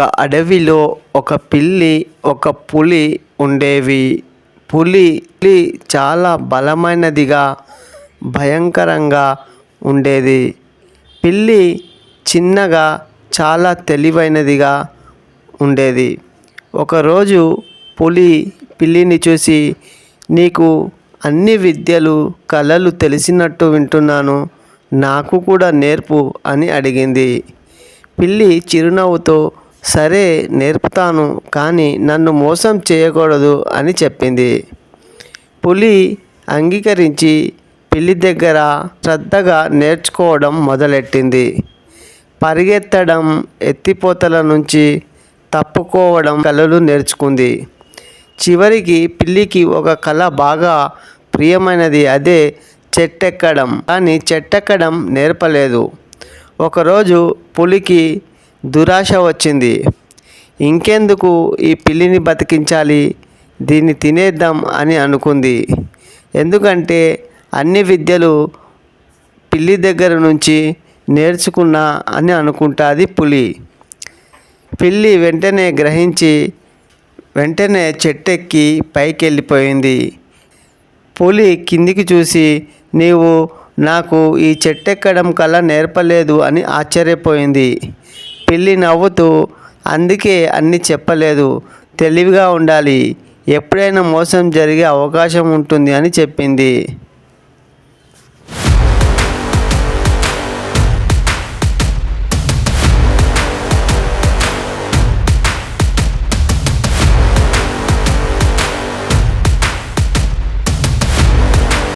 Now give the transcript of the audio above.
ఒక అడవిలో ఒక పిల్లి ఒక పులి ఉండేవి. పులి పులి చాలా బలమైనదిగా భయంకరంగా ఉండేది. పిల్లి చిన్నగా చాలా తెలివైనదిగా ఉండేది. ఒకరోజు పులి పిల్లిని చూసి నీకు అన్ని విద్యలు కళలు తెలిసినట్టు వింటున్నాను. నాకు కూడా నేర్పు అని అడిగింది. పిల్లి చిరునవ్వుతో సరే నేర్పుతాను కానీ నన్ను మోసం చేయకూడదు అని చెప్పింది. పులి అంగీకరించి పిల్లి దగ్గర శ్రద్ధగా నేర్చుకోవడం మొదలెట్టింది. పరిగెత్తడం ఎత్తిపోతల నుంచి తప్పుకోవడం కళలు నేర్చుకుంది. చివరికి పిల్లికి ఒక కళ బాగా ప్రియమైనది అదే చెట్టెక్కడం. కానీ చెట్టెక్కడం నేర్పలేదు. ఒకరోజు పులికి దురాశ వచ్చింది. ఇంకెందుకు ఈ పిల్లిని బతికించాలి? దీన్ని తినేద్దాం అని అనుకుంది. ఎందుకంటే అన్ని విద్యలు పిల్లి దగ్గర నుంచి నేర్చుకున్నా అని అనుకుంటుంది పులి. పిల్లి వెంటనే గ్రహించి వెంటనే చెట్టెక్కి పైకి వెళ్ళిపోయింది పులి కిందికి చూసి నీవు నాకు ఈ చెట్టెక్కడం కల నేర్పలేదు అని ఆశ్చర్యపోయింది. పిల్లి నవ్వుతూ అందుకే అన్ని చెప్పలేదు. తెలివిగా ఉండాలి. ఎప్పుడైనా మోసం జరిగే అవకాశం ఉంటుంది అని చెప్పింది.